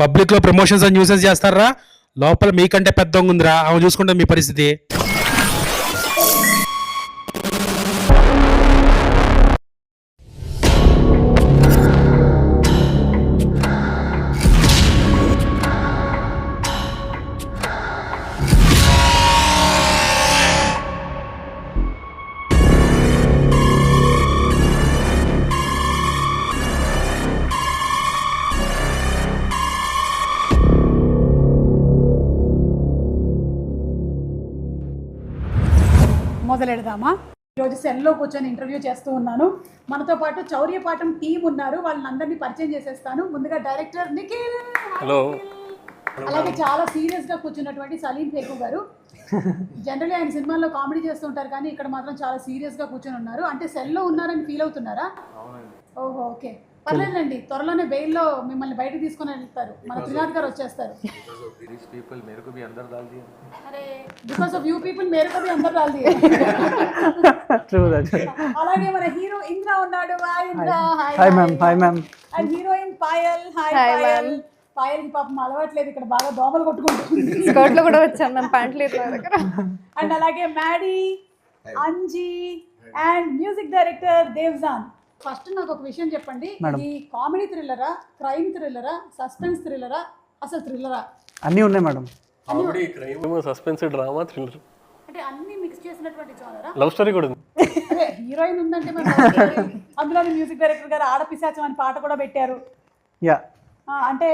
పబ్లిక్లో promotions and nuisance చేస్తారా? లోపల మీకంటే పెద్ద ఉందిరా ఆమె చూసుకుంటే మీ పరిస్థితి. సెల్లో కూర్చొని ఇంటర్వ్యూ చేస్తూ ఉన్నాను. మనతో పాటు చౌర్యపాఠం టీం ఉన్నారు. వాళ్ళని అందరినీ పరిచయం చేసేస్తాను. ముందుగా డైరెక్టర్ నిఖిల్. హలో అలాగే చాలా సీరియస్గా కూర్చున్నటువంటి సలీం ఫేకు గారు. జనరల్లీ ఆయన సినిమాల్లో కామెడీ చేస్తుంటారు కానీ ఇక్కడ మాత్రం చాలా సీరియస్గా కూర్చొని ఉన్నారు. అంటే సెల్లో ఉన్నారని ఫీల్ అవుతున్నారా? ఓహో ఓకే. పర్లేదండి త్వరలోనే బెయిల్లో మిమ్మల్ని బయట తీసుకొని వెళ్తారు. మన త్రినాథ్ గారు వచ్చేస్తారు. బికాస్ ఆఫ్ యూ పీపుల్ మేరకు అందరు రాలి అలాగే మన హీరో ఇంద్ర ఉన్నాడు. Hi ma'am hi ma'am and heroine Payal hi Payal Payal పాపం అలవాట్లేదు ఇక్కడ బాగా దోమలు కొట్టుకుంటుంది. స్కర్ట్లో కూడా వచ్చాను మ్యామ్ ప్యాంట్లు దగ్గర. అండ్ అలాగే Maddy Anji and music director Davzand first నాకు ఒక విషయం చెప్పండి. ఈ కామెడీ థ్రిల్లరా క్రైమ్ థ్రిల్లరా సస్పెన్స్ థ్రిల్లరా అసలు థ్రిల్లరా? అన్నీ ఉన్నాయి madam. Comedy crime suspense drama thriller. అంటే అన్ని మిక్స్ చేసినటువంటి జోనరా? లవ్ స్టోరీ కూడా ఉంది. అదే హీరోయిన్ ఉందంటే మరి అందులో మ్యూజిక్ డైరెక్టర్ గారు ఆడపిశాచం అని పాట కూడా పెట్టారు. యా. ఆ, అంటే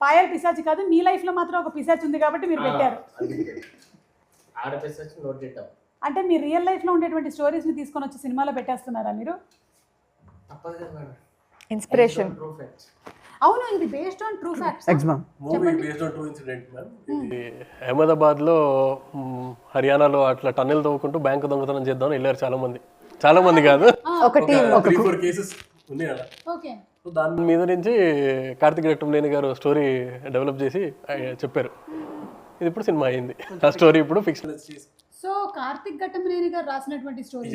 పాయల్ పిశాచి కాదు. మీ లైఫ్లో మాత్రం ఒక పిశాచి ఉంది కాబట్టి మీరు పెట్టారు. ఆడపిసచ్చి నోట్ పెట్టాం అంటే మీ రియల్ లైఫ్లో ఉండేటువంటి స్టోరీస్ని తీసుకొని వచ్చి సినిమాలో పెట్టేస్తున్నారా మీరు? ఇన్స్పిరేషన్ ట్రూ అవును ఇది based on true facts movie based on two incident ma'am ఇది అహ్మదాబాద్లో మ్, హర్యానాలో అట్లా టన్నెల్ తవ్వుకుంటూ బ్యాంకు దొంగతనం చేద్దామని వెళ్ళారు చాలా మంది చాలా మంది కాదు ఒక టీం త్రీ ఫోర్ కేసెస్ ఉన్నాయి అలా. ఓకే సో దాని మీద నుంచి కార్తిక్ రెట్టంనేని గారు స్టోరీ డెవలప్ చేసి చెప్పారు. ఇది ఇప్పుడు సినిమా అయింది. ఆ స్టోరీ ఇప్పుడు ఫిక్షన్ చేసి సో కార్తిక్ ఘట్టమనేని గారు రాసినటువంటి స్టోరీ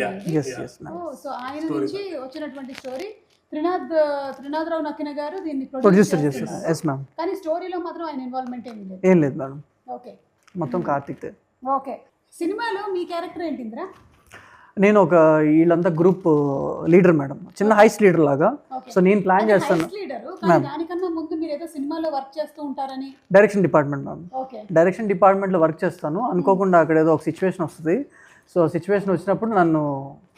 సో ఆయన నుంచి వచ్చినటువంటి స్టోరీ త్రినాథ్ త్రినాథ్ రావు నక్కిన గారు దీన్ని ప్రొడ్యూసర్ చేస్తారు చేస్తున్నారు ఎస్ మ్యామ్ కానీ స్టోరీలో మాత్రం ఆయన ఇన్వాల్వ్మెంట్ ఏమీ లేదు. ఏం లేదు మేడం ఓకే మొత్తం కార్తిక్ ఓకే సినిమాలో మీ క్యారెక్టర్ ఏంటిందిరా నేను ఒక వీళ్ళంతా గ్రూప్ లీడర్ మేడం. చిన్న హైస్ లీడర్ లాగా. సో నేను ప్లాన్ చేస్తాను. ఏదో డైరెక్షన్ డిపార్ట్మెంట్ మ్యామ్ డైరెక్షన్ డిపార్ట్మెంట్లో వర్క్ చేస్తాను. అనుకోకుండా అక్కడ ఏదో ఒక సిచ్యువేషన్ వస్తుంది. సో సిచ్యువేషన్ వచ్చినప్పుడు నన్ను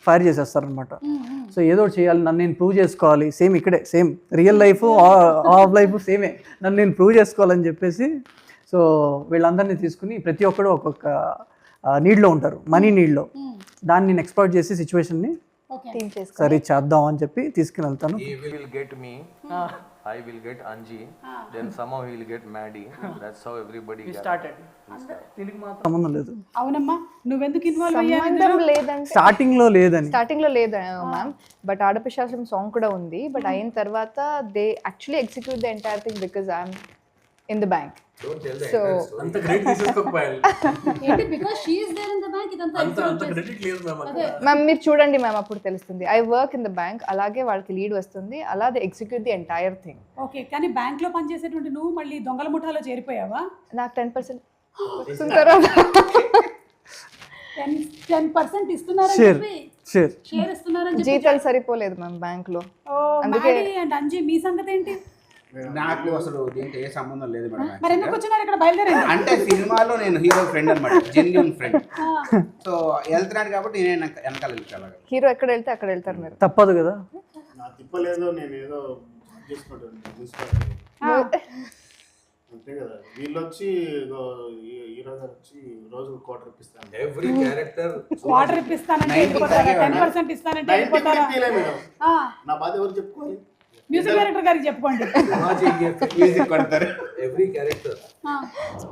ఫైర్ చేసేస్తారనమాట సో ఏదో ఒకటి చేయాలి. నన్ను నేను ప్రూవ్ చేసుకోవాలి. సేమ్ ఇక్కడే same real life of life సేమే నన్ను నేను ప్రూవ్ చేసుకోవాలని చెప్పేసి సో వీళ్ళందరినీ తీసుకుని ప్రతి ఒక్కడు ఒక్కొక్క నీడ్లో ఉంటారు మనీ నీడ్లో. దాన్ని నేను ఎక్స్ప్లోర్ చేసి సిచ్యువేషన్ని సరే చేద్దాం అని చెప్పి తీసుకుని వెళ్తాను Maddie. That's how everybody started. సంబంధం లేదు. అవునమ్మా. నువ్వెందుకు ఇన్వాల్వ్ అయ్యావు సంబంధం లేదంటే స్టార్టింగ్లో లేదని. స్టార్టింగ్లో లేదు మ్యామ్ బట్ ఆడపిశాసం సాంగ్ కూడా ఉంది. బట్ అయిన తర్వాత they actually execute the entire thing because I'm in the bank so అంత క్రెడిట్ తీసేసుకోకపోయాలి. ఏంటి? Because she is there in the bank ఇదంతా అంత అంత క్రెడిట్ లేదు మ్యామ్ మీరు చూడండి మ్యామ్ అప్పుడు తెలుస్తుంది. I work in the bank అలాగే వాళ్ళకి లీడ్ వస్తుంది అలా they execute the entire thing okay కానీ బ్యాంక్లో పనిచేసేటువంటి నువ్వు మళ్ళీ దొంగల ముఠాలో చేరిపోయావా? నాకు టెన్ పర్సెంట్ తర్వాత. టెన్ టెన్ పర్సెంట్ ఇస్తున్నారని షేర్ చెప్పి? షేర్ షేర్ ఇస్తున్నారని చెప్పి జీతాలు సరిపోలేదు మ్యామ్ బ్యాంక్లో. ఓ మ్యాడీ అండ్ అంజీ మీ సంగతి ఏంటి? నాకు అసలు దీంట్లో ఏ సంబంధం లేదు మేడం అంటే సినిమాలో నేను హీరో ఫ్రెండ్ అనమాట జెన్యున్ ఫ్రెండ్ సో వెళ్తున్నాడు కాబట్టి నేను వెనక- వెనకాల వెళ్ళాలి హీరో ఎక్కడ వెళ్తే అక్కడ వెళ్తారు మీరు? తప్పదు కదా. నా తిప్పలేదో నేను ఏదో చేసుకుంటాను మున్సిపాలిటీ అంతే కదా. వీళ్ళు వచ్చి రోజు వచ్చి రోజు కోటర్ ఇప్పిస్తాను. ఇప్పిస్తానంటే టెన్ పర్సెంట్ ఇస్తానంటే నా బాధ ఎవరు చెప్పుకోవాలి? మ్యూజిక్ డైరెక్టర్ గారికి చెప్పుకోండి. మ్యూజిక్ కొడతారు. Every character. ఆ,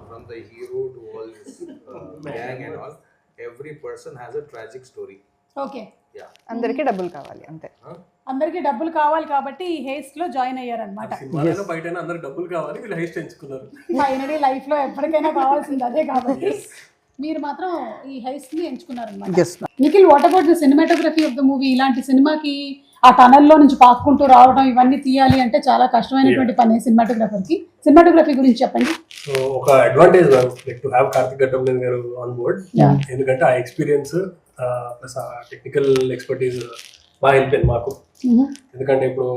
From the hero to all this uh, gang and all. Every person has a tragic story. Okay. అందరికీ డబ్బులు కావాలి అంతే. అందరికీ డబ్బులు కావాలి కాబట్టి ఈ హేస్ట్లో జాయిన్ అయ్యారనమాట బయట అందరికి డబ్బులు కావాలి వీళ్ళు హైస్ట్ ఎంచుకున్నారు. ఫైనలీ లైఫ్లో ఎప్పటికైనా కావాల్సింది అదే కాబట్టి మీరు మాత్రం ఈ హైస్ట్ని ఎంచుకున్నారనమాట Nikhil what about the cinematography of the movie ఇలాంటి సినిమాకి ఆ టనల్లో నుంచి పాక్కుంటూ రావడం ఇవన్నీ తీయాలి అంటే చాలా కష్టమైనటువంటి పని సినిమాటోగ్రఫర్కి సినిమాటోగ్రఫీ గురించి చెప్పండి సో ఒక advantage like to have Karthik Ghattamaneni garu on board. ఎందుకంటే ఆ ఎక్స్పీరియన్స్ ప్లస్ ఆ టెక్నికల్ ఎక్స్పర్టీస్ బాగా హెల్ప్ అయింది మాకు మ్మ్. ఎందుకంటే ఇప్పుడు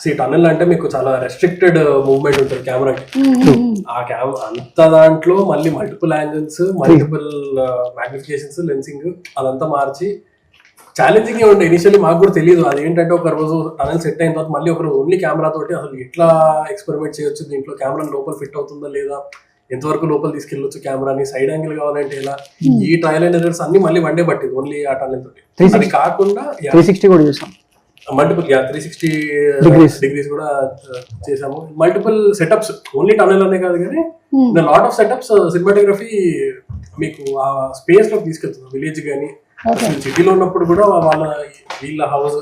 సీ టన్నెల్ అంటే మీకు చాలా రెస్ట్రిక్టెడ్ మూవ్మెంట్ ఉంటుంది కెమెరాకి మ్మ్. ఆ క్యామ్ అంత దాంట్లో మళ్ళీ multiple angles multiple magnifications lensing అదంతా మార్చి ఛాలెంజింగ్ ఉండే. ఇనిషియల్లీ మాకు కూడా తెలియదు అదేంటంటే ఒక రోజు టనల్ సెట్ అయిన తర్వాత మళ్ళీ ఒక రోజు ఓన్లీ కెమెరా తోటి అసలు ఎట్లా ఎక్స్పెరిమెంట్ చేయొచ్చు? దీంట్లో కెమెరా లోపల ఫిట్ అవుతుందా లేదా? ఎంతవరకు లోపల తీసుకెళ్ళొచ్చు కెమెరాని సైడ్ యాంగిల్ కావాలంటే ఎలా? ఈ ట్రయల్ అండ్ ఎర్రర్స్ అన్ని మళ్ళీ వన్ డే పట్టింది. ఓన్లీ ఆ టనల్ తోటి. 360 అది కాకుండా త్రీ సిక్స్టీ కూడా చూసాం. Multiple three sixty. డిగ్రీస్ కూడా uh, చేసాము. మల్టిపుల్ సెటప్స్ ఓన్లీ టనల్ అనే కాదు కానీ Hmm. Lot of setups cinematography మీకు ఆ స్పేస్లో తీసుకెళ్తుంది. విలేజ్ కానీ. సిటీలో ఉన్నప్పుడు కూడా వాళ్ళ వీళ్ళ హౌస్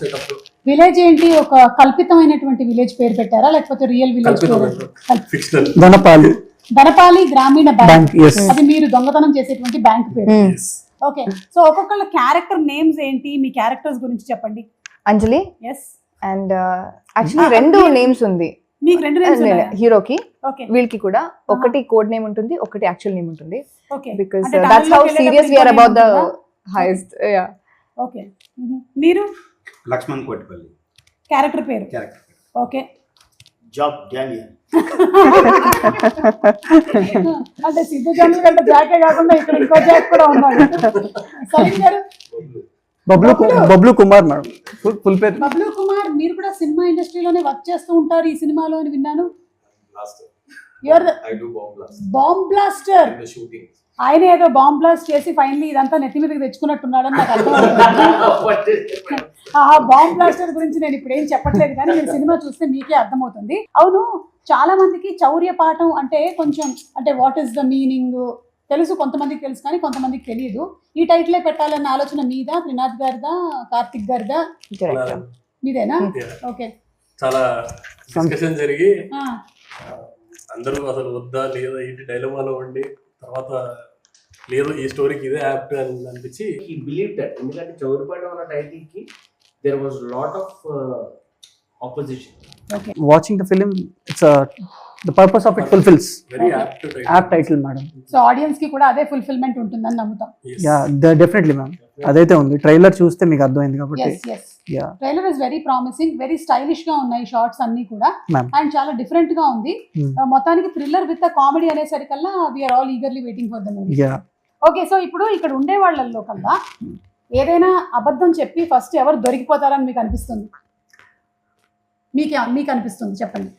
సెటప్ విలేజ్ ఏంటి? ఒక కల్పితమైనటువంటి విలేజ్ పేరు పెట్టారా? లేకపోతే real village fictional Dhanapali. Dhanapali Grameena bank. అది మీరు దొంగతనం చేసేటువంటి బ్యాంక్ పేరు. Hmm. ఓకే. సో ఒక్కొక్కళ్ళ క్యారెక్టర్ నేమ్స్ ఏంటి? మీ క్యారెక్టర్స్ గురించి చెప్పండి. అంజలి ఎస్ అండ్ యాక్చువల్లీ రెండు నేమ్స్ ఉంది. మీకు రెండు నేమ్స్ హీరోకి వీళ్ళకి కూడా ఒకటి కోడ్ నేమ్ ఉంటుంది ఒకటి యాక్చువల్ నేమ్ ఉంటుంది. Because that's how serious we're about the okay. మీరు? లక్ష్మణ్ కోటిపల్లి. క్యారెక్టర్ పేరు? Character okay. జాబ్ డానియల్ అంటే సిద్ధు కంటే జాకే కాకుండా ఇక్కడ ఇంకో జాక్ కూడా ఉన్నాడు. Salim garu? Bablu Kumar madam full full పేరు. బబ్లు కుమార్ మీరు కూడా సినిమా ఇండస్ట్రీలోనే వర్క్ చేస్తూ ఉంటారు ఈ సినిమాలో అని విన్నాను. Your I do bomb blast bomb blaster. ఆయన ఏదో బాంబ్ బ్లాస్ట్ చేసి ఫైనలీ ఇదంతా నెత్తి మీదకి తెచ్చుకున్నట్టున్నాడని నాకు అర్థమవుతుంది. ఆ బాంబ్ బ్లాస్టర్ గురించి నేను ఇప్పుడు ఏం చెప్పట్లేదు కానీ మీరు సినిమా చూస్తే మీకే అర్థమవుతుంది. అవును చాలా మందికి చౌర్య పాఠం అంటే కొంచెం అంటే వాట్ ఈస్ ద మీనింగ్ తెలుసు కొంతమందికి తెలుసు కానీ కొంతమందికి తెలియదు ఈ టైటిలే పెట్టాలన్న ఆలోచన మీదా త్రినాథ్ గారిదా కార్తిక్ గారిదా? మీదేనా. ఓకే. చాలా డిస్కషన్ జరిగి అందరూ అసలు వద్దా లేదా ఏంటి డైలమాలో ఉండి తర్వాత లేదు ఈ స్టోరీకి ఇదే యాప్ట్ అని అనిపించి ఈ బిలీవ్ దట్ ఎందుకంటే చౌరిపాడు అన్న టైటిల్కి there was lot of opposition watching the film it's the purpose of it fulfils up title madam so ఆడియన్స్కి కూడా అదే ఫుల్ఫిల్మెంట్ ఉంటుందని నమ్ముతాం. యా డెఫినెట్లీ మ్యామ్ అదైతే ఉంది. ట్రైలర్ చూస్తే మీకు అర్థమైంది కాబట్టి. Yeah trailer is very promising very స్టైలిష్గా ఉన్నాయి షార్ట్స్ అన్ని కూడా. అండ్ చాలా డిఫరెంట్గా ఉంది. Hmm. Uh, మొత్తానికి thriller with comedy అనేసరికల్లా we're all eagerly waiting for the movie yeah okay so ఇప్పుడు ఇక్కడ ఉండే వాళ్ళల్లో కల్లా ఏదైనా అబద్ధం చెప్పి ఫస్ట్ ఎవరు దొరికిపోతారని మీకు అనిపిస్తుంది? మీకు మీకు అనిపిస్తుంది చెప్పండి.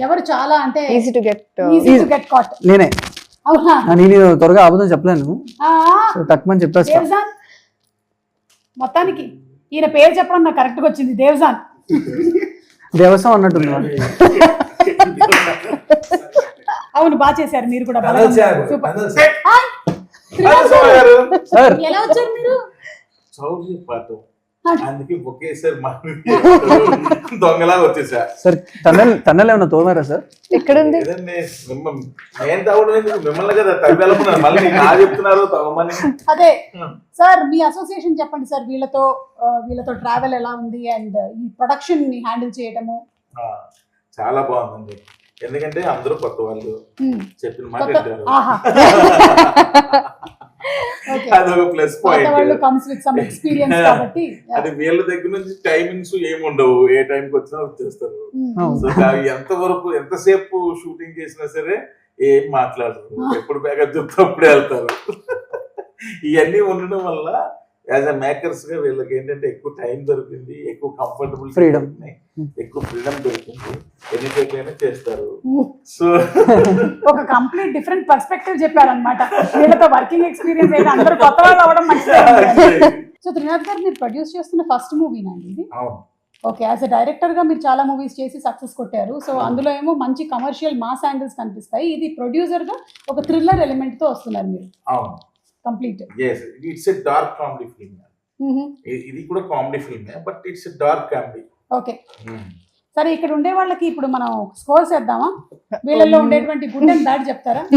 ఎవరు చాలా అంటే easy to get easy to get caught నేనే. అవునా? నేను త్వరగా అబద్ధం చెప్పలేను. ఆ, సో తక్కువని చెప్పేస్తా. దేవ్జాన్? మొత్తానికి ఈయన పేరు చెప్పడం నాకు కరెక్ట్గా వచ్చింది. దేవ్జాన్. దేవసం అన్నట్టుంది. అవును బాగా చేశారు. మీరు కూడా బాగా సూపర్. ఎలా వచ్చారు మీరు? చౌదరి పాటు అంటే- అందుకే ఒకేసారి మా దొంగలా వచ్చేసా. సార్ టన్నెల్ టన్నెల్ ఏమైనా తోమారా సార్? ఎక్కడుంది? నేను తవ్వడం? మిమ్మల్ని కదా తవ్వేళ్ళకున్నారు మళ్ళీ నా చెప్తున్నారు తవ్వమని అదే. సార్ మీ అసోసియేషన్ చెప్పండి సార్ వీళ్ళతో వీళ్ళతో ట్రావెల్ ఎలా ఉంది అండ్ ఈ ప్రొడక్షన్ని హ్యాండిల్ చేయటము. ఆ, చాలా బాగుందండి. ఎందుకంటే అందరూ కొత్త వాళ్ళు. చెప్పిన మాట కొత్త వింటారు. ఆహా ఓకే అదొక plus point comes with some experience కాబట్టి అది వీళ్ళ దగ్గర నుంచి టైమింగ్స్ ఏమి ఉండవు. ఏ టైంకి వచ్చినా వచ్చేస్తారు Hmm. సో అవి ఎంతవరకు ఎంతసేపు షూటింగ్ చేసినా సరే ఏం మాట్లాడరు. ఎప్పుడు బ్యాకప్ చెప్తే అప్పుడే వెళ్తారు. ఇవన్నీ ఉండడం వల్ల యాజ్ అ మేకర్స్గా వీళ్ళకి ఏంటంటే ఎక్కువ టైం దొరికింది ఎక్కువ కంఫర్టబుల్ Freedom. ఎక్కువ ఫ్రీడమ్ దొరికింది. ఎన్ని టైప్లైనా చేస్తారు. సో ఒక కంప్లీట్ డిఫరెంట్ పర్స్పెక్టివ్ చెప్పారనమాట వీళ్ళతో వర్కింగ్ ఎక్స్పీరియన్స్ అయితే అందరూ కొత్త వాళ్ళు మంచిది సో త్రినాథ్ గారు మీరు ప్రొడ్యూస్ చేస్తున్న ఫస్ట్ మూవీనా ఇది? అవును. ఓకే యాజ్ అ డైరెక్టర్గా మీరు చాలా మూవీస్ చేసి సక్సెస్ కొట్టారు. సో అందులో ఏమో మంచి కమర్షియల్ మాస్ యాంగిల్స్ కనిపిస్తాయి. ఇది ప్రొడ్యూసర్గా ఒక థ్రిల్లర్ ఎలిమెంట్తో వస్తున్నారు మీరు. అవును. Complete. It's a dark comedy film ఇది కూడా comedy film but it's dark comedy okay. సరే ఇక్కడ ఉండే వాళ్ళకి ఇప్పుడు మనం స్కోర్స్ వేద్దామా వీళ్ళల్లో ఉండేటువంటి గుడ్ బ్యాడ్ చెప్తారా?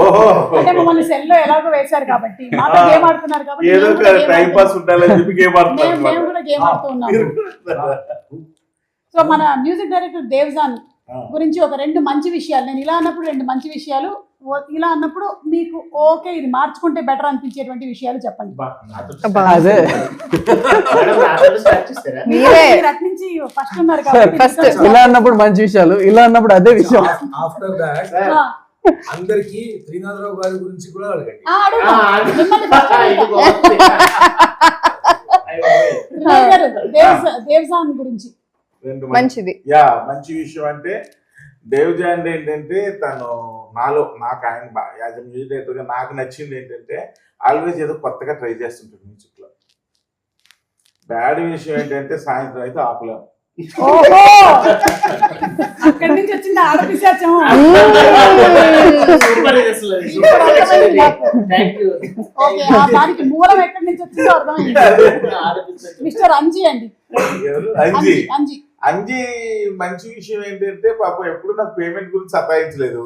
ఓహో. అంటే మమ్మల్ని సెల్లో ఎలాగో వేశారు కాబట్టి. మాతో గేమ్ ఆడుతున్నారు కాబట్టి ఏదో మేము కూడా game టైం పాస్ ఆడుతున్నాం. ఉండాలని చెప్పి గేమ్ కూడా ఆడుతూ ఉన్నాము. సో మన మ్యూజిక్ డైరెక్టర్ దేవ్జాన్ గురించి ఒక రెండు మంచి విషయాలు. నేను ఇలా అన్నప్పుడు రెండు మంచి విషయాలు ఓ- ఇలా అన్నప్పుడు మీకు ఓకే ఇది మార్చుకుంటే బెటర్ అనిపించేటువంటి విషయాలు చెప్పండి. నుంచి ఫస్ట్ ఉన్నారు కాబట్టి ఇలా అన్నప్పుడు మంచి విషయాలు ఇలా అన్నప్పుడు అదే విషయం. ఆఫ్టర్ దాట్ ఆ, అందరికి త్రినాథరావు గారి గురించి కూడా అడగండి. దేవ్జాన్ గురించి. రెండు మంచిది. యా మంచి విషయం అంటే దేవజాన్ ఏంటంటే తను నాలో నాకు ఆయన బా- యాజ్ మ్యూజిక్ నాకు నచ్చింది ఏంటంటే ఆల్వేస్ ఏదో కొత్తగా ట్రై చేస్తుంటాడు మ్యూజిక్లో బ్యాడ్ విషయం ఏంటంటే సాయంత్రం అయితే ఆపలేము ఓహో! అక్కడి నుంచి వచ్చింది ఆడపిశాచం ఓకే ఆ దానికి మూలం ఎక్కడి నుంచి వచ్చిందో అర్థమైంది. మిస్టర్ అంజీ అండి? అంజీ అంజీ. అంజీ మంచి విషయం ఏంటంటే పాపం ఎప్పుడు నాకు పేమెంట్ గురించి సతాయించలేదు.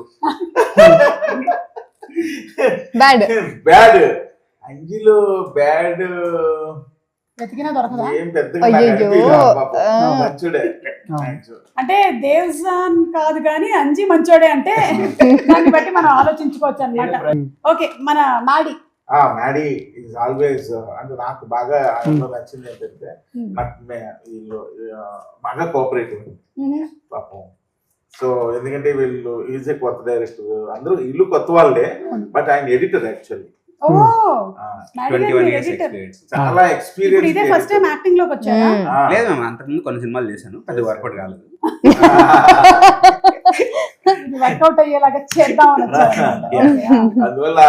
బ్యాడ్ బ్యాడ్ అంజీలో బ్యాడ్. అంటే దేవ్జాన్ కాదు కానీ అంజీ మంచోడే అంటే దాన్ని బట్టి మనం ఆలోచించుకోవచ్చు అనమాట ఓకే మన మాడి. మ్యాడీ ఈజ్ ఆల్వేస్ అంటే నాకు బాగా ఆయనలో నచ్చింది ఏంటంటే Hmm. నాకు మే- వీళ్ళు ఆ, బాగా కోఆపరేటివ్ పాపం. సో ఎందుకంటే వీళ్ళు ఈజ్ ఏ కొత్త డైరెక్టర్ అందరూ ఇల్లు కొత్త వాళ్ళే బట్ ఆయన ఎడిటర్ యాక్చువల్లీ. చాలా ఇప్పుడు ఇదే ఫస్ట్ టైం ఎక్స్పీరియన్స్ యాక్టింగ్లోకి వచ్చారా? లేదు మ్యామ్ అంతకుముందు కొన్ని సినిమాలు చేశాను పెద్ద వర్కౌట్ కాలేదు. వర్కౌట్ అయ్యేలాగా చేద్దాం. అందువల్ల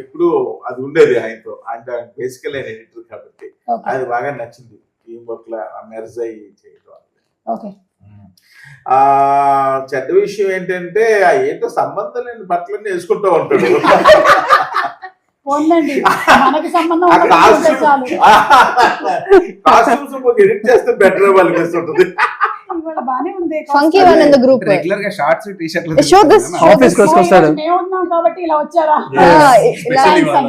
ఎప్పుడు అది ఉండేది ఆయనతో. ఆయన బేసికల్ ఆయన ఎడిటర్ కాబట్టి. అది బాగా నచ్చింది. టీం వర్క్లో మెర్జ్ అయ్యి చేయడం ఓకే ఆ చెడ్డ విషయం ఏంటంటే ఆ ఏంటో సంబంధం లేని బట్టలన్నీ వేసుకుంటూ ఉంటాడు. కాస్ట్యూమ్స్ ఎడిట్ చేస్తే బెటర్ వాళ్ళకి వేస్తుంటది ఇవాళ బానే ఉంది funky one in the group రెగ్యులర్గా షార్ట్స్ టీ షర్ట్లు this, show ఆఫీస్కి వస్తాడు మేము ఉన్నాం కాబట్టి ఇలా వచ్చారా?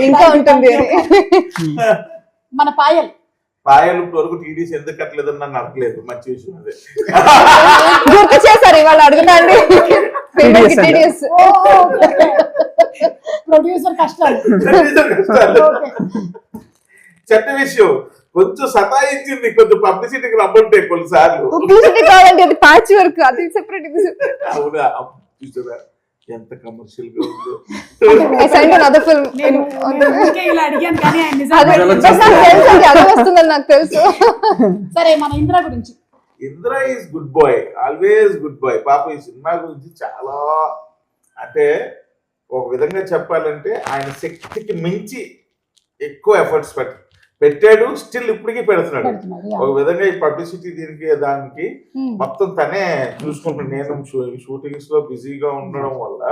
ఇంకా ఉంటుంది. మన పాయల్. పాయలు ఇప్పుడు వరకు టీడీసీ ఎందుకు కట్టలేదని నన్ను అడగలేదు మంచి విషయం అదే. గుర్తు చేశారు ఇవాళ అడుగుతాండి. ప్రొడ్యూసర్ కష్టాలు. చెడ్డ విషయం. కొంచెం సతాయించింది కొంచెం పబ్లిసిటీకి రమ్మంటే కొన్నిసార్లు. అది ప్యాచ్ వర్క్ అది సెపరేట్ అవునా? చూసారా? ఎంత కమర్షియల్గా ఉందో. వస్తుందని నాకు తెలుసు. సరే మన ఇందిరా గురించి. Indra is good boy always good boy పాప ఈ సినిమా గురించి చాలా అంటే ఒక విధంగా చెప్పాలంటే ఆయన శక్తికి మించి ఎక్కువ ఎఫర్ట్స్ పెట్ట పెట్టాడు స్టిల్ ఇప్పటికీ పెడుతున్నాడు. ఒక విధంగా ఈ పబ్లిసిటీ దీనికి దానికి. మొత్తం తనే చూసుకుంటాను నేను షూటింగ్స్లో బిజీగా ఉండడం వల్ల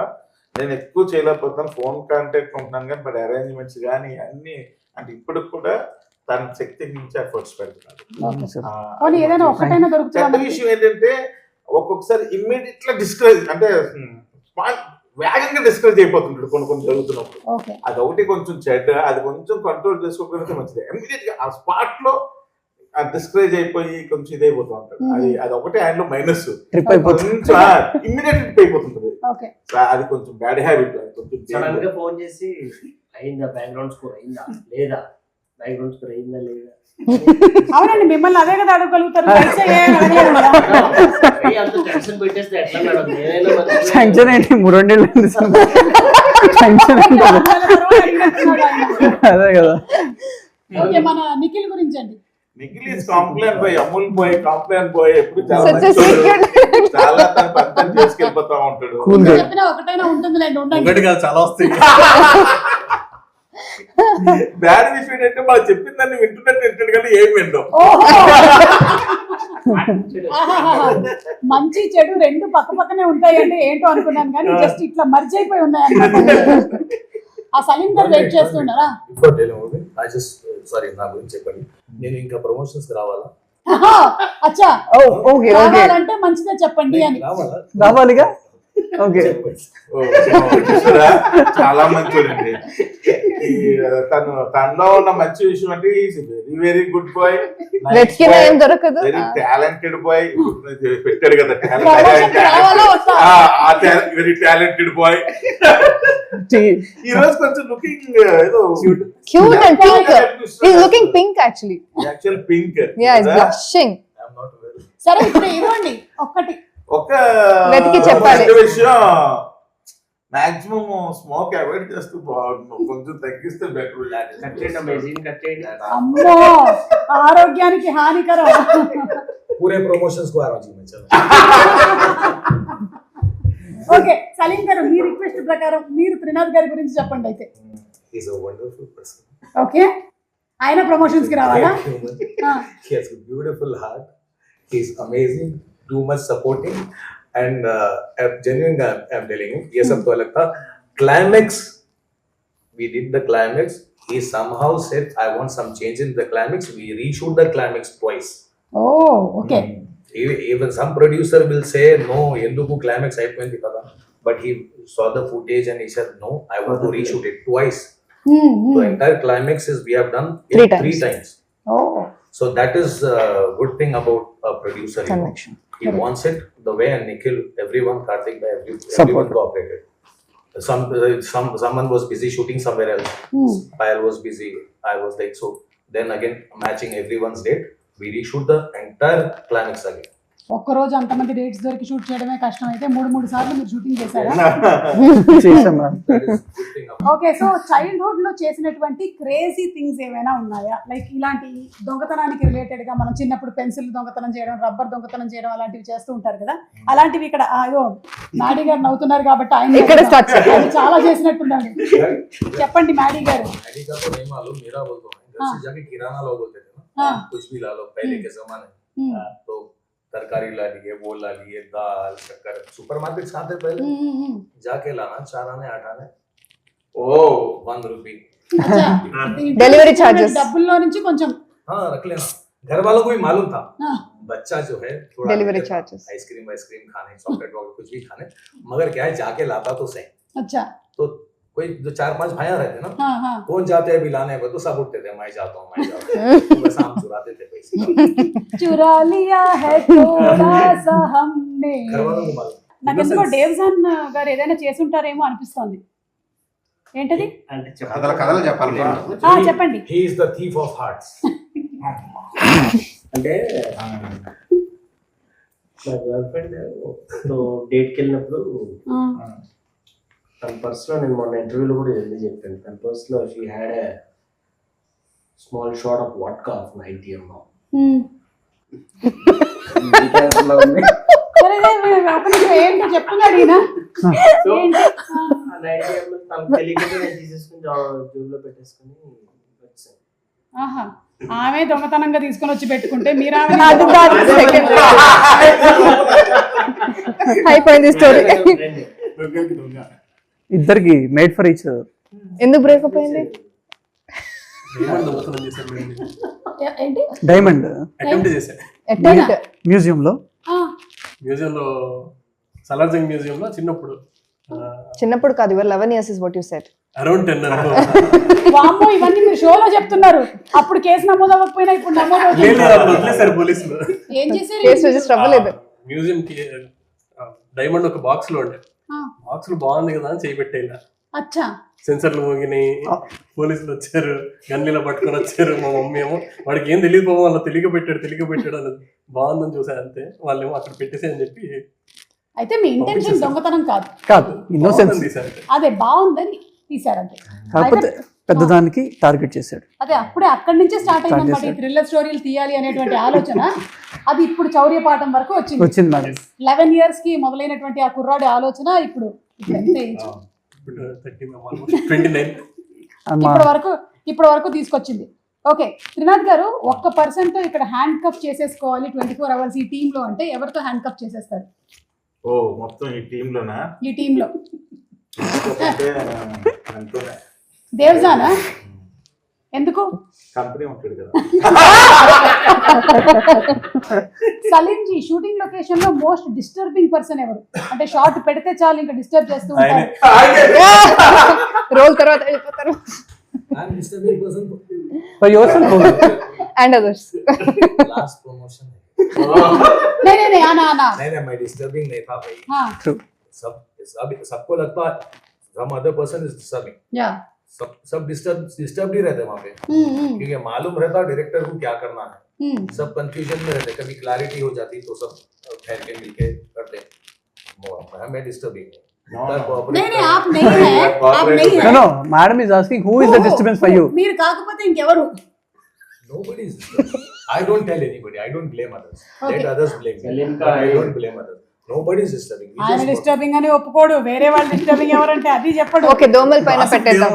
నేను ఎక్కువ చేయలేకపోతున్నాను. ఫోన్ కాంటాక్ట్ ఉంటున్నాను కానీ బట్ అరేంజ్మెంట్స్ కానీ అన్ని అంటే ఇప్పటికి కూడా తన శక్తికి మించి ఎఫర్ట్స్ పెడుతున్నాడు. విషయం ఏంటంటే ఒక్కొక్కసారి ఇమ్మీడియట్గా డిస్కరేజ్ అంటే వేగంగా డిస్కరేజ్ అయిపోతుంటాడు కొన్ని కొన్ని జరుగుతున్నప్పుడు. ఓకే. అది ఒకటి కొంచెం చెడ్డ అది కొంచెం కంట్రోల్ చేసుకోకపోతే మంచిది. ఇమ్మీడియట్గా ఆ స్పాట్లో డిస్కరేజ్ అయిపోయి కొంచెం ఇదైపోతూ ఉంటాడు. Mhm. అది అది ఒకటి ఆయనలో మైనస్ ట్రిప్ అయిపోతుంది కొంచెం ఇమ్మీడియట్ ట్రిప్ అయిపోతుంటది. ఓకే. అది కొంచెం బ్యాడ్ హ్యాబిట్ కొంచెం ఫోన్ చేసి అయిందా బ్యాక్గ్రౌండ్ స్కోర్ అయిందా? లేదా? బ్యాక్గ్రౌండ్ స్కోర్ అయిందా లేదా? అవునండి మిమ్మల్ని అదే కదా అడగగలుగుతారు. అంత టెన్షన్ పెట్టేస్తే ఎట్లా మేడం నేనైనా. టెన్షన్ ఏంటి మూడు రెండేళ్ళు టెన్షన్ ఏంటి. అదే కదా ఓకే మన నిఖిల్ గురించి అండి Nikhil is Complan boy Amul boy Complan boy ఎప్పుడు చాలా Such a మంచోడు. secret. చాలా తన పని చేసుకెళ్ళిపోతా ఉంటాడు Cool guy. చెప్పినా ఒకటైనా ఉంటుందిలేండి ఉండండి ఒకటి కాదు చాలా వస్తాయి బ్యాడ్ విషయం ఏంటంటే మనం చెప్పిన దాన్ని వింటున్నట్టు వింటాడు కానీ ఏం వింటాం. మంచి చెడు రెండు పక్క పక్కనే ఉంటాయి అంటే ఏంటో అనుకున్నాను కానీ జస్ట్ ఇట్లా మర్జ్ అయిపోయి ఉన్నాయి ఆ సలీం గారు వెయిట్ చేస్తున్నారా? ఇంకోటి ఐ జస్ట్ సారీ నా గురించి చెప్పండి. నేను ఇంకా ప్రమోషన్స్ రావాలా? అచ్చా. Oh okay okay. రావాలంటే మంచిదే చెప్పండి అని. రావాలా? రావాలిగా? చాలా మంచోడండి. ఈ, తను తనలో ఉన్న మంచి విషయం అంటే వెరీ వెరీ గుడ్ బాయ్. వెతికినా ఏం దొరకదు. Very talented boy. పెట్టాడు కదా? Talent very talented boy. ఈ రోజు కొంచెం లుకింగ్ ఏదో cute and pink is looking pink actually actual pink yeah is blushing I'm not well. సరే ఇప్పుడు ఇవ్వండి. ఒక్కటి. ఒక వెతికి చెప్పాలి. విషయం. మాక్సిమం స్మోక్ అవాయిడ్ చేస్తూ బాగుంటుంది కొంచెం తగ్గిస్తే బెటర్ ఆరోగ్యానికి హానికరం. పూరే ప్రమోషన్స్ ఓకే సలీం గారు మీ రిక్వెస్ట్ ప్రకారం మీరు త్రినాథ్ గారి గురించి చెప్పండి అయితే. ఓకే ఆయన ప్రమోషన్స్కి రావాలా? Beautiful heart he is amazing too much supporting. And uh, I'm I'm, I'm telling you, yes, mm. Climax, we did the climax. He somehow said, I want some change in the climax. We reshoot the climax twice. Oh, hmm. okay. Mm. Even some producer will say, No, Yenduku climax అయిపోయింది కదా but he saw the footage and he said, No, I want to reshoot it twice. Hmm. Mm-hmm. The entire climax is we have done three times. three times. Oh. So that is a good thing about a producer. Connection. He Correct. wants it the way and Nikhil, everyone, Karthik, by every, everyone cooperated. Some, uh, some, someone was busy shooting somewhere else. Hmm. Was busy. I was like, so then again, matching everyone's date, we reshoot the entire climax again. ఒక్క రోజు అంతమంది dates దొరికి shoot చేయడమే కష్టం అయితే మూడు మూడు సార్లు మీరు షూటింగ్ చేశారా చేసాం madam That is good thing about okay so childhood లో చేసినటువంటి క్రేజీ థింగ్స్ ఏమైనా ఉన్నాయా లైక్ ఇలాంటి దొంగతనానికి రిలేటెడ్ గా మనం చిన్నప్పుడు పెన్సిల్ దొంగతనం చేయడం రబ్బర్ దొంగతనం చేయడం అలాంటివి చేస్తూ ఉంటారు కదా అలాంటివి ఇక్కడ అయ్యో మాడీ గారు నవ్వుతున్నారు కాబట్టి ఆయన ఇక్కడ start చేద్దాం. ఆయన చాలా చేసినట్టున్నాడు చెప్పండి మాడీ గారు मैडी का तो नहीं मालूम मेरा बोल दो घर हाँ। से जाके किराना लो बोलते थे ना हाँ। कुछ भी ला लो पहले के जमाने में। Hmm. तो तरकारी ला लिए वो ला लिए दाल शक्कर सुपर मार्केट खाते पहले Hmm, hmm, hmm. जाके लाना चार आने आठ आने ఓ वन रुपी అచ్చా, దీంట్లో Delivery వచ్చినటువంటి charges. డబ్బుల్లో నుంచి కొంచెం हाँ रख लेना घर वालों को भी मालूम था हाँ। बच्चा जो है Delivery charges. आइसक्रीम आइसक्रीम खाने चॉकलेट वॉकलेट कुछ भी खाने मगर क्या है जाके लाता तो सही అచ్చా तो कोई जो चार पांच भाइयां रहते ना हाँ, हाँ. कौन जाते हैं बिलाने को तो सब उठते थे मैं जाता हूँ मैं जाता हूँ तो बस हम चुराते थे पैसे चुरा लिया है थोड़ा सा हमने घर वालों को मालूम నాకు ఎందుకో డేవ్జాన్ గారు ఏదైనా చేసి ఉంటారేమో అనిపిస్తోంది ఏంటది అంటే కథలు కథలు చెప్పాలి మీరు. ఆ, చెప్పండి he is the thief of hearts అంటే నా గర్ల్ ఫ్రెండ్ డేట్కి వెళ్ళినప్పుడు ఆ, తన పర్స్లో నేను మొన్న ఇంటర్వ్యూలో కూడా వెళ్ళి చెప్పాను. తన పర్స్లో she had a small shot of vodka of ninety ఆహా ఆమె దొంగతనంగా తీసుకొని వచ్చి పెట్టుకుంటే మీరు. అయిపోయింది స్టోరీ ఇద్దరికి మేడ్ ఫర్ ఈచ్ ఎందుకు బ్రేకప్ అయింది? డైమండ్ అటెంప్ట్ మ్యూజియంలో ఆ, మ్యూజియంలో సలార్జంగ్ మ్యూజియంలో చిన్నప్పుడు. చిన్నప్పుడు కాదు ever eleven years is what you said around ten వామ్మో ఇవన్నీ మీరు షోలో చెప్తున్నారు. అప్పుడు కేసు నమోదు అవ్వకపోయినా ఇప్పుడు నమోదు అవుతుంది. వదిలేశారు పోలీసులు. ఏం చేశారు? కేసు రిజిస్టర్ అవ్వలేదు మ్యూజియం కి డైమండ్ ఒక బాక్స్లో ఉండే. ఆ, బాక్స్లో బాగుంది కదా అని చేపెట్టేలా అచ్చా. సెన్సర్లు మోగినాయి పోలీసులు వచ్చారు గన్లీలో పట్టుకొని వచ్చారు మా మమ్మీ ఏమో. వాడికి ఏం తెలియదు పోవడం వాళ్ళ తెలియక పెట్టాడు తెలియక పెట్టాడు అని బాగుందని చూసారు అంతే. వాళ్ళేమో అక్కడ పెట్టేసి అని చెప్పి అయితే మీ ఇంటెన్షన్ దొంగతనం కాదు. కాదు ఇన్నోసెన్స్ బాగుందని తీశారు అదే బాగుందని తీశారంతే కాకపోతే పెద్దదానికి టార్గెట్ చేశాడు. అదే అప్పుడే అక్కడి నుంచే స్టార్ట్ అయిందన్నమాట ఈ చేశారు. థ్రిల్లర్ స్టోరీలు తీయాలి అనేటువంటి ఆలోచన. అది ఇప్పుడు చౌర్యపాఠం వరకు వచ్చింది. వచ్చింది మేడం లెవెన్ ఇయర్స్కి మొదలైనటువంటి ఆ కుర్రాడి ఆలోచన ఇప్పుడు ఇప్పటి వరకు ఇప్పటి వరకు తీసుకొచ్చింది. ఓకే త్రినాథ్ గారు ఒక్క పర్సన్తో ఇక్కడ హ్యాండ్ కప్ చేసేసుకోవాలి ట్వంటీ ఫోర్ అవర్స్ ఈ టీమ్లో అంటే ఎవరితో హ్యాండ్ కప్ చేసేస్తారు? ఓ మొత్తం ఈ టీమ్ లోనా ఈ టీమ్లో. దేవ్జానా? ఎందుకు కంపెనీ ఉంటాడు కదా సలీం జీ షూటింగ్ లొకేషన్ లో మోస్ట్ డిస్టర్బింగ్ పర్సన్ ఎవరు అంటే షార్ట్ పెడితే చాలు ఇంకా డిస్టర్బ్ చేస్తూ ఉంటారు రోల్ తర్వాత వెళ్ళిపోతారు I'm disturbing person. For your self and others Last promotion. नहीं नहीं नहीं आना आना नहीं नहीं मैं disturbing नहीं था भाई हाँ सब सब सबको लगता है some other person is disturbing या सब सब डिस्टर्ब डिस्टर्ब नहीं रहते वहाँ पे। क्योंकि मालूम रहता डायरेक्टर को क्या करना है। सब कंफ्यूजन में रहते कभी क्लैरिटी हो जाती तो सब ठहर के मिलके करते। मैं disturbing madam is asking who is the disturbance for you मेरे काका पता है क्या Nobody is. I don't tell anybody. I don't blame others. Okay. Let others blame me. I don't blame others Is disturbing. We ఆయన. Disturbing అని ఒప్పుకోడు. వేరే వాళ్ళు డిస్టర్బింగ్ ఎవరంటే అది చెప్పడు. ఓకే దోమల పైన పెట్టేద్దాం.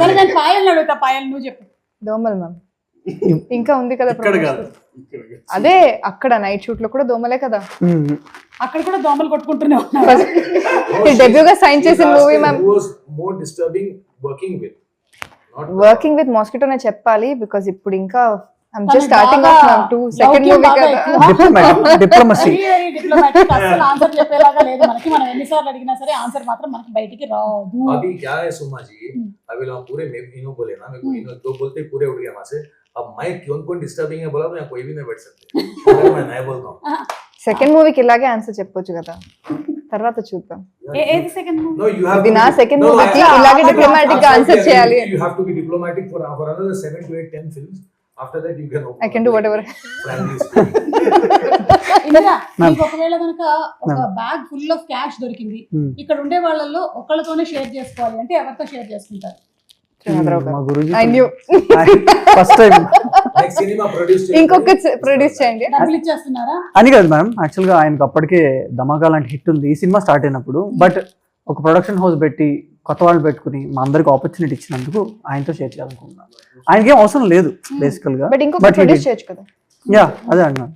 సరే నేను పాయల్ అడుగుతా పాయల్ నువ్వు చెప్పు. దోమలు మ్యామ్. ఇంకా ఉంది కదా ఇక్కడ promotion. కాదు. అదే అక్కడ నైట్ షూట్లో కూడా దోమలే కదా. అక్కడ కూడా దోమలు కొట్టుకుంటూనే ఉన్నారు. డెబ్యూగా సైన్ చేసిన movie ma'am disturbing working with? Not working with మాస్కిటోనే చెప్పాలి బికాస్ ఇప్పుడు ఇంకా ఐమ్ తను జస్ట్ స్టార్టింగ్ ఆఫ్ బాగా టూ సెకండ్ లౌక్యం మూవీ బాగా కదా ఎక్కువ. Diplomatic diplomacy very very diplomatic అసలు ఆన్సర్ చెప్పేలాగా లేదు మనకి మనం ఎన్నిసార్లు అడిగినా సరే ఆన్సర్ మాత్రం మనకి బయటికి రాదు अभी क्या है सुमा जी अभी हम पूरे मे- इन्हों बोले ना मेरे को इन्हों दो बोलते ही पूरे उठ गया वहां से अब मैं कौन कौन डिस्टर्बिंग है बोला तो यहाँ कोई भी नहीं बैठ सकते अगर मैं नहीं बोलता हूँ సెకండ్ మూవీకి ఇలాగే ఆన్సర్ చెప్పొచ్చు కదా తర్వాత చూద్దాం ఏ- ఏది సెకండ్ No, you have ఇది to నా be- second No, movie I- కి I- ఇలాగే I- diplomatic గా absolutely answer agree చేయాలి. with you. You have to be diplomatic for, for another seven to eight, open I can up do like- whatever. Frankly speaking. Indira మీకు ఒకవేళ కనుక ఒక bag full of cash దొరికింది Hmm. ఇక్కడ ఉండే వాళ్ళల్లో ఒకళ్ళతోనే share చేసుకోవాలి అంటే ఎవరితో షేర్ చేసుకుంటారు? ఐ. ఇంకొక ప్రొడ్యూస్ చేయండి. అని కాదు మ్యామ్ యాక్చువల్గా ఆయనకు అప్పటికే ధమాకా లాంటి హిట్ ఉంది. ఈ సినిమా స్టార్ట్ అయినప్పుడు బట్ ఒక ప్రొడక్షన్ హౌస్ పెట్టి కొత్త వాళ్ళు పెట్టుకుని మా అందరికి ఆపర్చునిటీ ఇచ్చినందుకు ఆయనతో షేర్ చేయాలనుకుంటున్నాను. ఆయనకేం అవసరం లేదు బేసికల్గా బట్ ఇంకొక ప్రొడ్యూస్ కదా. యా అదే అన్నాను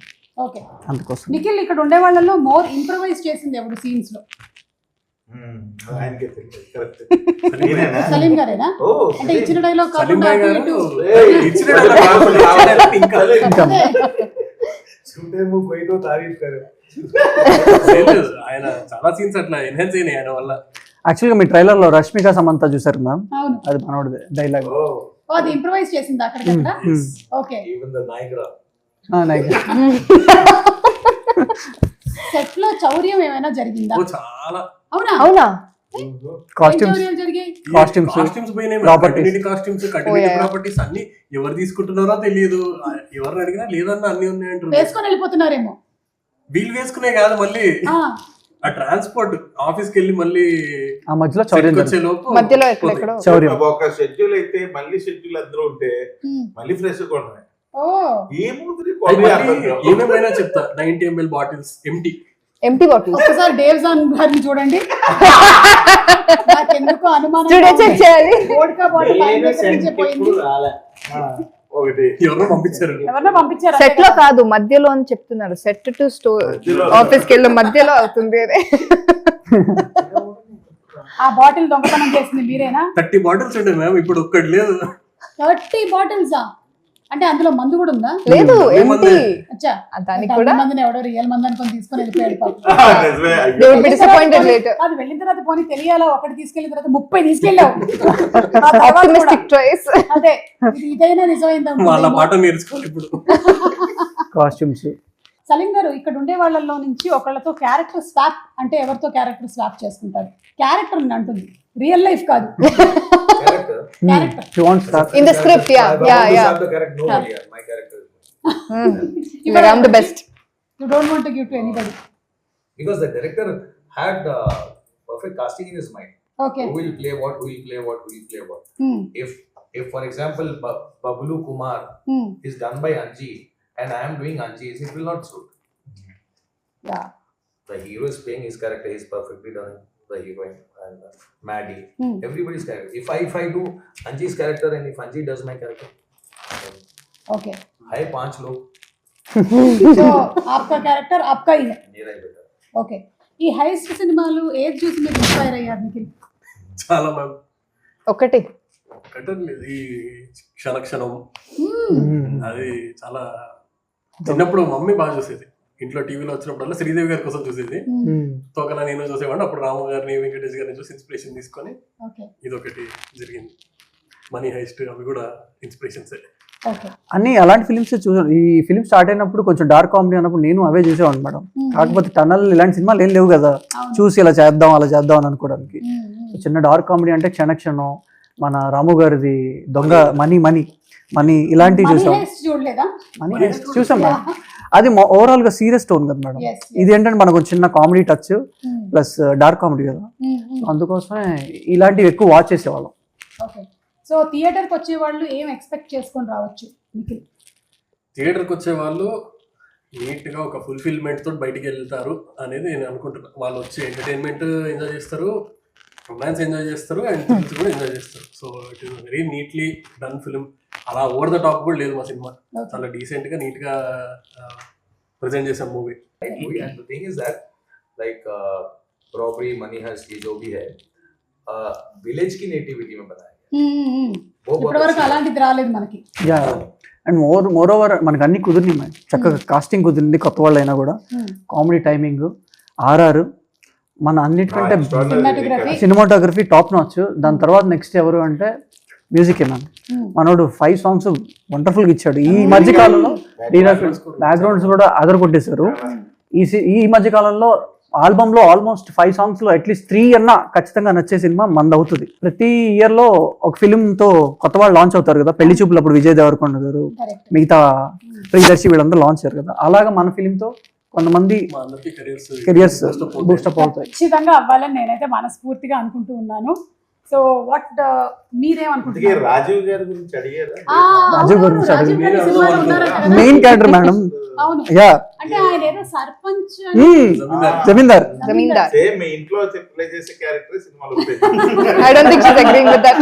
అందుకోసం. నిఖిల్ ఇక్కడ ఉండే వాళ్ళలో మోర్ ఇంప్రవైజ్ చేసింది ఎవరు సీన్స్లో? సలీం గారేనా? ఆయన చాలా సీన్స్ అట్లా ఎన్హాన్స్ అయినాయి ఆయన వల్ల. యాక్చువల్గా మీ ట్రైలర్లో రష్మిక సమంత చూసారు మ్యామ్ అవును. అది మనోడిది డైలాగ్ ఓ, అది ఇంప్రవైజ్ చేసింది అక్కడికక్కడ ఓకే. Even the Niagara. సెట్లో చౌర్యం ఏమైనా జరిగిందా? చాలా. అవునా? అవునా? Costumes costumes costumes. ప్రాపర్టీస్ అన్ని ఎవరు తీసుకుంటున్నారో తెలియదు. ఎవరిని అడిగినా లేదన్నా అన్ని ఉన్నాయంటారు వేసుకొని వెళ్ళిపోతున్నారేమో. వీళ్ళు వేసుకునే కాదు మళ్ళీ. ఆ, ట్రాన్స్పోర్ట్ ఆఫీస్కి వెళ్ళి మళ్ళీ ఆ మధ్యలో చౌర్యం వచ్చే. లోపు మధ్యలో. ఎక్కడెక్కడో. చౌర్యం. ఒక షెడ్యూల్ అయితే మళ్ళీ షెడ్యూల్ అందరూ ఉంటే. మళ్ళీ ఫ్రెష్ ఓ. అది మళ్ళీ ఏమేమైనా చెప్తా. Ninety ML bottles empty empty bottle ఒక్కసారి డేవ్ జాన్ గారిని చూడండి. నాకెందుకు అనుమానం స్టూడియో చెక్ చేయాలి. వోడ్కా బాటిల్ ఆయన పోయింది. ఒకటి. ఎవరో పంపించారు? సెట్లో కాదు మధ్యలో అని చెప్తున్నారు. Set to store. ఆఫీస్కి వెళ్ళి మధ్యలో అవుతుంది అదే ఆ బాటిల్ దొంగతనం చేసింది మీరేనా? థర్టీ బాటిల్స్ ఉండే మ్యామ్ ఇప్పుడు ఒక్కటి లేదు. థర్టీ బాటిల్సా? అంటే అందులో మందు కూడా ఉందా? లేదు? ఎంటీ దానికి కూడా మందిని ఎవడో రియల్ మంది అనుకొని తీసుకొని వెళ్ళిపోయాడు be వెళ్ళిన తర్వాత పోనీ- తెలియాలా? ఒకటి తీసుకెళ్ళిన తర్వాత ముప్పై తీసుకెళ్ళావు. ఆప్టిమిస్టిక్ చాయిస్ అదే ఇది ఇదైనా నిజమైంది? వాళ్ళ అనుకుంటేమో. పాట నేర్చుకోవాలి ఇప్పుడు. కాస్ట్యూమ్స్ సలీం గారు ఇక్కడ ఉండే వాళ్ళలో నుంచి ఒకళ్ళతో క్యారెక్టర్ స్వాప్ అంటే ఎవరితో క్యారెక్టర్ స్వాప్ చేసుకుంటారు? క్యారెక్టర్ అని అంటుంది. రియల్ లైఫ్ కాదు. Hmm. character. Character. She wants that. In the script, yeah, I yeah, yeah. have the correct nobody. Yeah. My character is Mm. You But I'm the best. You don't want to give to anybody. because the director had uh, perfect casting in his mind. Okay. Who will play what? Who will play what? Who will play what? Hmm. If if for example ba- Bablu Kumar Hmm. is done by Anji and I am doing Anji, it will not suit. Yeah. The hero is playing his character. He's perfectly done. the heroine and uh, Maddie. Hmm. Everybody's character. If I if I do Anji's character and if Anji does my character, then okay है पांच लोग so ఆప్కా character ఆప్కా he high मेरा ही बेटा okay ఈ heist సినిమాలు ఏది చూసి మీరు ఇన్స్పైర్ అయ్యారు నిఖిల్ చాలా మ్యామ్ ఒకటి ఒకటే లేదు ఈ క్షణ క్షణం అది చాలా చిన్నప్పుడు మమ్మీ బాగా చూసేది ఇంట్లో టీవీలో వచ్చినప్పుడల్లా శ్రీదేవి గారి కోసం చూసేది. తోకలా నేను చూసేవాడిని. అప్పుడు రాము గారిని వెంకటేష్ గారిని చూసి ఇన్స్పిరేషన్ తీసుకొని ఓకే. ఇదొకటి జరిగింది. మనీ హైస్ట్ అవి కూడా ఇన్స్పిరేషన్స్ ఓకే. అన్ని అలాంటి ఫిలిమ్స్ చూసాను. ఈ ఫిలిం స్టార్ట్ అయినప్పుడు కొంచెం డార్క్ కామెడీ అన్నప్పుడు నేను అవే చూసేవాడిని మేడం. కాకపోతే టనల్ ఇలాంటి సినిమాలు ఏం లేవు కదా. చూసి ఇలా చేద్దాం అలా చేద్దాం అని అనుకోవడానికి. సో చిన్న డార్క్ కామెడీ అంటే క్షణక్షణం మన రాము గారిది దొంగ మనీ. మనీ మనీ ఇలాంటివి చూసాం. చూడలేదా? మనీ చూసాం మేడం. అది ఓవరాల్గా సీరియస్ టోన్ కదా మేడం Yes, ఇది ఏంటంటే మనకు చిన్న comedy touch plus dark comedy కదా. అందుకోసమే ఇలాంటివి ఎక్కువ వాచ్ చేసేవాళ్ళం. ఓకే సో థియేటర్కి వచ్చే వాళ్ళు ఏం ఎక్స్పెక్ట్ చేసుకొని రావచ్చు నిఖిల్? థియేటర్కి వచ్చే వాళ్ళు నీట్గా ఒక ఫుల్ఫిల్మెంట్ తోటి బయటికి వెళ్తారు అనేది నేను అనుకుంటున్నాను వాళ్ళు వచ్చి ఎంటర్టైన్మెంట్ ఎంజాయ్ చేస్తారు. రొమాన్స్ ఎంజాయ్ చేస్తారు అండ్ థ్రిల్స్ కూడా ఎంజాయ్ చేస్తారు so it is very neatly done film అలా ఓవర్ ద టాప్ కూడా లేదు మా సినిమా చాలా డీసెంట్గా నీట్గా ప్రజెంట్ చేసాం movie movie and the thing is that like uh, robbery money heist ये जो भी है विलेज की नेटिविटी में बताया गया है। वो बहुत ఇప్పటి వరకు अच्छा है। అలాంటిది రాలేదు మనకి yeah and more more over మనకు అన్ని కుదిరినాయి మేడం చక్కగా కాస్టింగ్ కుదిరింది కొత్త వాళ్ళు అయినా కూడా కామెడీ టైమింగ్ ఆర్ఆర్ మన అన్నిటికంటే. సినిమాటోగ్రఫీ టాప్ నాచ్ దాని తర్వాత నెక్స్ట్ ఎవరు అంటే మ్యూజిక్ మ్యామ్ మనోడు ఫైవ్ సాంగ్స్ వండర్ఫుల్గా ఇచ్చాడు. ఈ మధ్య కాలంలో బ్యాక్గ్రౌండ్స్ కూడా అదర్ కొట్టేశారు. ఈ సి- ఈ మధ్య కాలంలో ఆల్బమ్లో ఆల్మోస్ట్ ఫైవ్ సాంగ్స్లో అట్లీస్ట్ త్రీ అన్నా ఖచ్చితంగా నచ్చే సినిమా మంది అవుతుంది ప్రతి ఇయర్లో ఒక ఫిలిం తో కొత్త వాళ్ళు లాంచ్ అవుతారు కదా. పెళ్ళి చూపులు అప్పుడు విజయ్ దేవరకొండ గారు మిగతా ప్రియదర్శి వీళ్ళందరూ లాంచ్ అయ్యారు కదా. అలాగా మన ఫిలిం తో కొంతమంది కెరియర్స్ బూస్టప్ అవుతాయి. ఖచ్చితంగా అవ్వాలని నేనైతే మనస్ఫూర్తిగా అనుకుంటూ ఉన్నాను. సో వాట్ మీరేమనుకుంటున్నారు? రాజీవ్ గారి గురించి అడిగారా? రాజీవ్ గురించి? Main character madam. అవును. యా అంటే ఆయన ఏదో సర్పంచ్ అని- జమీందార్. జమీందార్. సేమ్ మీ ఇంట్లో ప్లే చేసే క్యారెక్టర్ సినిమాలో play I don't think she's agreeing with that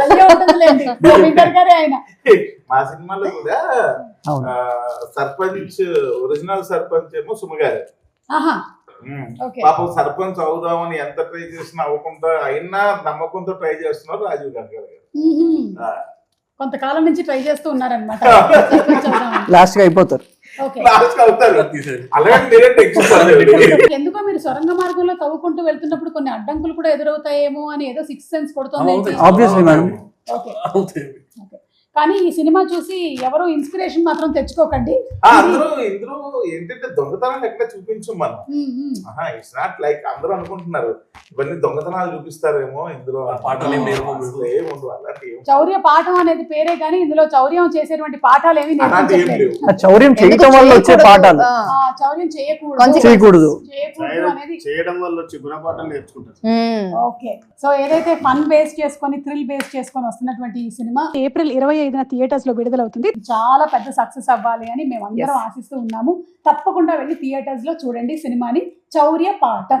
అయ్యే ఉంటుందిలేండి. జమీందార్ గారే ఆయన. మా సినిమాలో కూడా అవును. ఆ, సర్పంచ్ ఒరిజినల్ సర్పంచ్ ఏమో సుమగారు. ఆహా. పాపం సర్పంచ్ అవుదామని ఎంత ట్రై చేసినా అవ్వకుండా అయినా నమ్మకంతో ట్రై చేస్తున్నారు రాజీవ్ గాంధీ గారు. కొంతకాలం నుంచి ట్రై చేస్తూ ఉన్నారనమాట లాస్ట్ గా అయిపోతారు. ఎందుకో మీరు సొరంగ మార్గంలో తవ్వుకుంటూ వెళ్తున్నప్పుడు కొన్ని అడ్డంకులు కూడా ఎదురవుతాయేమో అని ఏదో సిక్స్ సెన్స్ కొడుతుంది కానీ ఈ సినిమా చూసి ఎవరు ఇన్స్పిరేషన్ మాత్రం తెచ్చుకోకండి. అందరూ ఇందులో ఏంటంటే దొంగతనాలు ఎక్కడ చూపించం మనం. ఇట్స్ నాట్ లైక్ అందరూ అనుకుంటున్నారు ఇవన్నీ దొంగతనాలు చూపిస్తారేమో ఇందులో చౌర్య పాఠం అనేది పేరే కానీ ఇందులో చౌర్యం చేసేటువంటి పాఠాలు ఏమి చౌర్యం చేయటం వల్ల వచ్చే పాఠాలు. ఆ, చౌర్యం చేయకూడదు. చేయకూడదు. చేయకూడదు అనేది చేయడం వల్ల వచ్చే గుణపాఠం నేర్చుకుంటారు. ఓకే. సో ఏదైతే ఫన్ బేస్ చేసుకొని థ్రిల్ బేస్ చేసుకొని వస్తున్నటువంటి ఈ సినిమా ఏప్రిల్ ఇరవై ఐదున థియేటర్స్లో విడుదలవుతుంది. చాలా పెద్ద సక్సెస్ అవ్వాలి అని మేము అందరం ఆశిస్తూ ఉన్నాము. తప్పకుండా వెళ్ళి థియేటర్స్లో చూడండి సినిమాని. చౌర్య పాఠం.